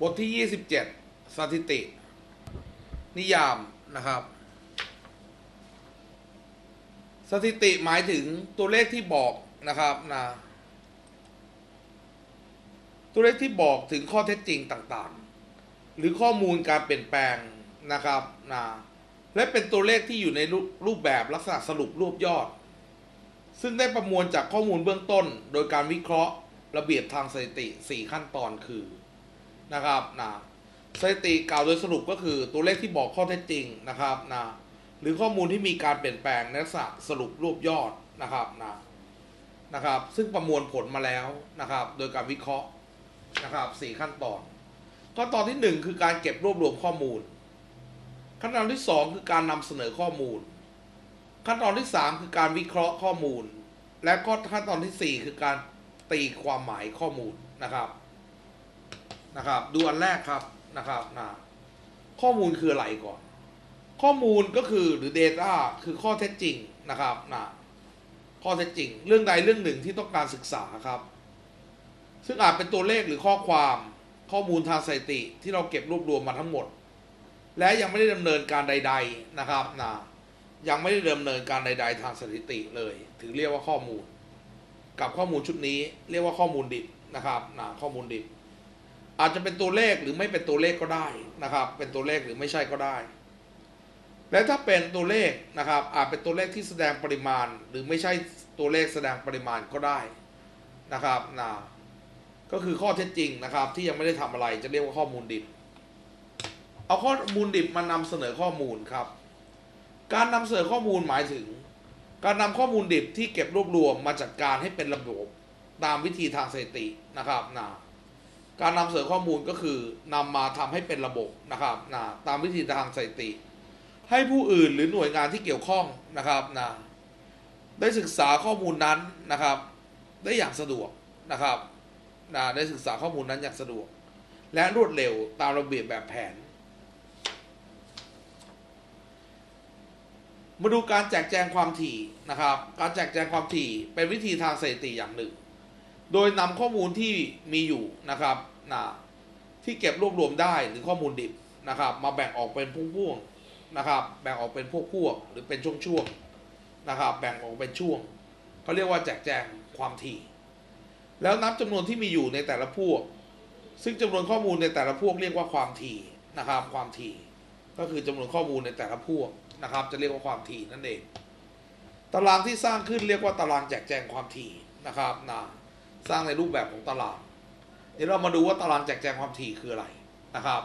บทที่ 27 สถิติ นิยามนะครับ สถิติหมายถึงตัวเลขที่บอกนะครับนะตัวเลขที่บอกถึงข้อเท็จจริงต่างๆ หรือข้อมูลการเปลี่ยนแปลงนะครับนะและเป็นตัวเลขที่อยู่ในรูปแบบลักษณะสรุปรวบยอด ซึ่งได้ประมวลจากข้อมูลเบื้องต้น โดยการวิเคราะห์ระเบียบทางสถิติ 4 ขั้นตอนคือ นะครับนะสถิติกล่าวโดยสรุปก็คือตัวเลขที่บอกข้อเท็จจริงนะครับนะหรือข้อมูลที่มีการเปลี่ยนแปลงในลักษณะสรุปรวบยอดนะครับนะนะครับ ซึ่งประมวลผลมาแล้วนะครับ โดยการวิเคราะห์นะครับสี่ขั้นตอนขั้นตอนที่หนึ่งคือการเก็บรวบรวมข้อมูล ขั้นตอนที่สองคือการนำเสนอข้อมูล ขั้นตอนที่สามคือการวิเคราะห์ข้อมูล และก็ขั้นตอนที่สี่คือการตีความหมายข้อมูลนะครับ นะครับดูอันแรกครับนะครับนะข้อมูลคืออะไรก่อน ข้อมูลก็คือหรือ Data คือข้อเท็จจริงนะครับนะข้อเท็จจริง เรื่องใดเรื่องหนึ่งที่ต้องการศึกษาครับ ซึ่งอาจเป็นตัวเลขหรือข้อความข้อมูลทางสถิติที่เราเก็บรวบรวมมาทั้งหมด และยังไม่ได้ดำเนินการใด ๆนะครับนะยังไม่ได้ดำเนินการใด ๆ ทางสถิติเลย ถือเรียกว่าข้อมูล กับข้อมูลชุดนี้ เรียกว่าข้อมูลดิบนะครับนะข้อมูลดิบ อาจจะเป็นตัวเลขหรือไม่เป็นตัวเลขก็ได้นะครับ เป็นตัวเลขหรือไม่ใช่ก็ได้ และถ้าเป็นตัวเลขนะครับ อาจเป็นตัวเลขที่แสดงปริมาณ หรือไม่ใช่ตัวเลขแสดงปริมาณก็ได้นะครับนะก็คือข้อเท็จจริงนะครับ ที่ยังไม่ได้ทำอะไรจะเรียกว่าข้อมูลดิบ เอาข้อมูลดิบมานำเสนอข้อมูลครับ การนำเสนอข้อมูลหมายถึง การนำข้อมูลดิบที่เก็บรวบรวมมาจัดการให้เป็นระบบตามวิธีทางสถิตินะครับนะ การนำเสนอข้อมูลก็คือนำมาทำให้เป็นระบบนะครับนะตามวิธีทางสถิติ ให้ผู้อื่นหรือหน่วยงานที่เกี่ยวข้องนะครับนะได้ศึกษาข้อมูลนั้นนะครับ ได้อย่างสะดวกนะครับนะได้ศึกษาข้อมูลนั้นอย่างสะดวก และรวดเร็วตามระเบียบแบบแผน มาดูการแจกแจงความถี่นะครับ การแจกแจงความถี่เป็นวิธีทางสถิติอย่างหนึ่ง โดยนำข้อมูลที่มีอยู่นะครับนะที่เก็บรวบรวมได้หรือข้อมูลดิบนะครับ มาแบ่งออกเป็นพวงๆนะครับ แบ่งออกเป็นพวกๆหรือเป็นช่วงๆนะครับ แบ่งออกเป็นช่วงเขาเรียกว่าแจกแจงความถี่ แล้วนับจำนวนที่มีอยู่ในแต่ละพวก ซึ่งจำนวนข้อมูลในแต่ละพวกเรียกว่าความถี่นะครับ ความถี่ ก็คือจำนวนข้อมูลในแต่ละพวกนะครับ จะเรียกว่าความถี่นั่นเอง ตารางที่สร้างขึ้นเรียกว่าตารางแจกแจงความถี่นะครับนะ สร้างในรูปแบบของตารางเดี๋ยวเรามาดูว่าตารางแจกแจงความถี่คืออะไรนะครับ